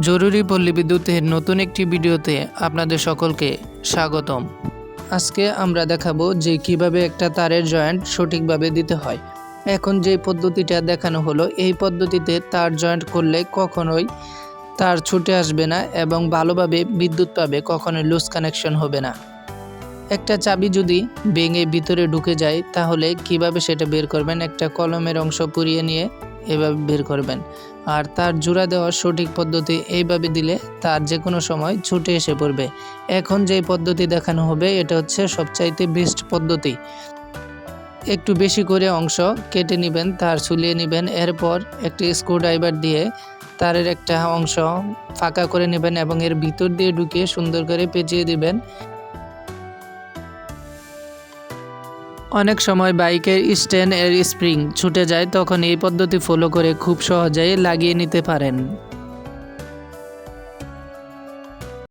জরুরি পল্লী বিদ্যুতের নতুন একটি ভিডিওতে আপনাদের সকলকে স্বাগতম। আজকে আমরা দেখাবো যে কীভাবে একটা তারের জয়েন্ট সঠিকভাবে দিতে হয়। এখন যে পদ্ধতিটা দেখানো হলো, এই পদ্ধতিতে তার জয়েন্ট করলে কখনোই তার ছুটে আসবে না এবং ভালোভাবে বিদ্যুৎ পাবে, কখনোই লুজ কানেকশন হবে না। একটা চাবি যদি ভেঙে ভিতরে ঢুকে যায়, তাহলে কীভাবে সেটা বের করবেন? একটা কলমের অংশ পুড়িয়ে নিয়ে এভাবে বের করবেন। আর তার জোড়া দেওয়ার সঠিক পদ্ধতি এইভাবে দিলে তার যে কোনো সময় ছুটে এসে পড়বে। এখন যে পদ্ধতি দেখানো হবে, এটা হচ্ছে সবচাইতে বেস্ট পদ্ধতি। একটু বেশি করে অংশ কেটে নেবেন, তার ছুলিয়ে নেবেন, এরপর একটি স্ক্রুড্রাইভার দিয়ে তারের একটা অংশ ফাঁকা করে নেবেন এবং এর ভিতর দিয়ে ঢুকিয়ে সুন্দর করে পেঁচিয়ে দিবেন। অনেক সময় বাইকের স্ট্যান্ড এর স্প্রিং ছুটে যায়, তখন এই পদ্ধতি ফলো করে খুব সহজেই লাগিয়ে নিতে পারেন।